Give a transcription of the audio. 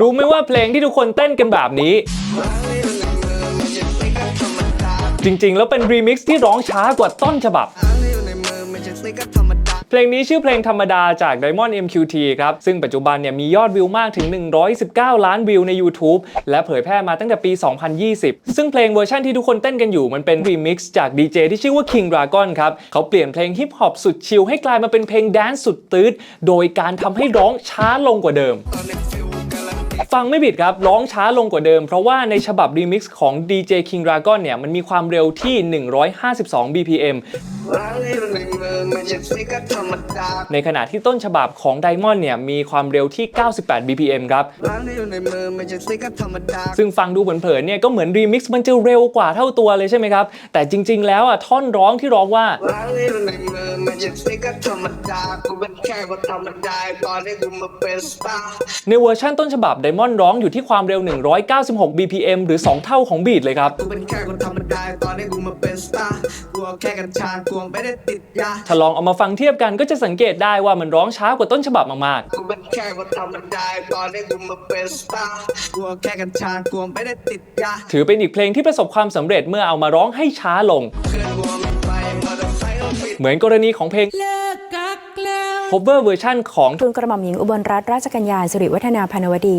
รู้ไหมว่าเพลงที่ทุกคนเต้นกันแบบนี้ จริงๆ แล้วเป็นรีมิกซ์ที่ร้องช้ากว่าต้นฉบับ เพลงนี้ชื่อเพลงธรรมดาจาก Diamond MQT ครับ ซึ่งปัจจุบันเนี่ยมียอดวิวมากถึง 119 ล้านวิวใน YouTube และเผยแพร่มาตั้งแต่ปี 2020 ซึ่งเพลงเวอร์ชันที่ทุกคนเต้นกันอยู่มันเป็นรีมิกซ์จากดีเจที่ชื่อว่า King Dragon ครับ เขาเปลี่ยนเพลงฮิปฮอปสุดชิลให้กลายมาเป็นเพลงแดนซ์สุดตืดโดยการทำให้ร้องช้าลงกว่าเดิม ฟังไม่ผิดครับ ร้องช้าลงกว่าเดิม เพราะว่าในฉบับรีมิกซ์ของ DJ King Dragon เนี่ย มันมีความเร็วที่ 152 BPM ในขณะที่ต้นฉบับของ Diamond เนี่ย มีความเร็วที่ 98 BPM ครับ ซึ่งฟังดูเผินๆเนี่ย ก็เหมือนรีมิกซ์มันจะเร็วกว่าเท่าตัวเลยใช่ไหมครับ แต่จริง ๆ แล้วอะท่อนร้องที่ร้องว่า ในเวอร์ชันต้นฉบับ Diamond ร้องอยู่ที่ความเร็ว 196 BPM หรือ 2 เท่าของบีทเลยครับ กูเป็นแค่คนธรรมดาตอนนี้กูมาเป็นสตาร์กูเอาแค่กัญชากวงไม่ได้ติดยาถ้าลองเอามาฟังเทียบกันก็จะสังเกตได้ว่ามันร้องช้ากว่าต้นฉบับมากกูเป็นแค่คนธรรมดาตอนนี้กูมาเป็นสตาร์กูเอาแค่กัญชากวงไม่ได้ติดยาๆถือเป็นอีกเพลงที่ประสบความสำเร็จเมื่อเอามาร้องให้ช้าลง เพื่อนกูไม่ไปมอ เตอร์ไซค์ก็ปิดเหมือนกรณีของเพลงเลิกกักแล้ว cover เวอร์ชันของทุนกระหม่อมหญิงอุบลรัตนราชกัญญาสิริวัฒนาพานวดี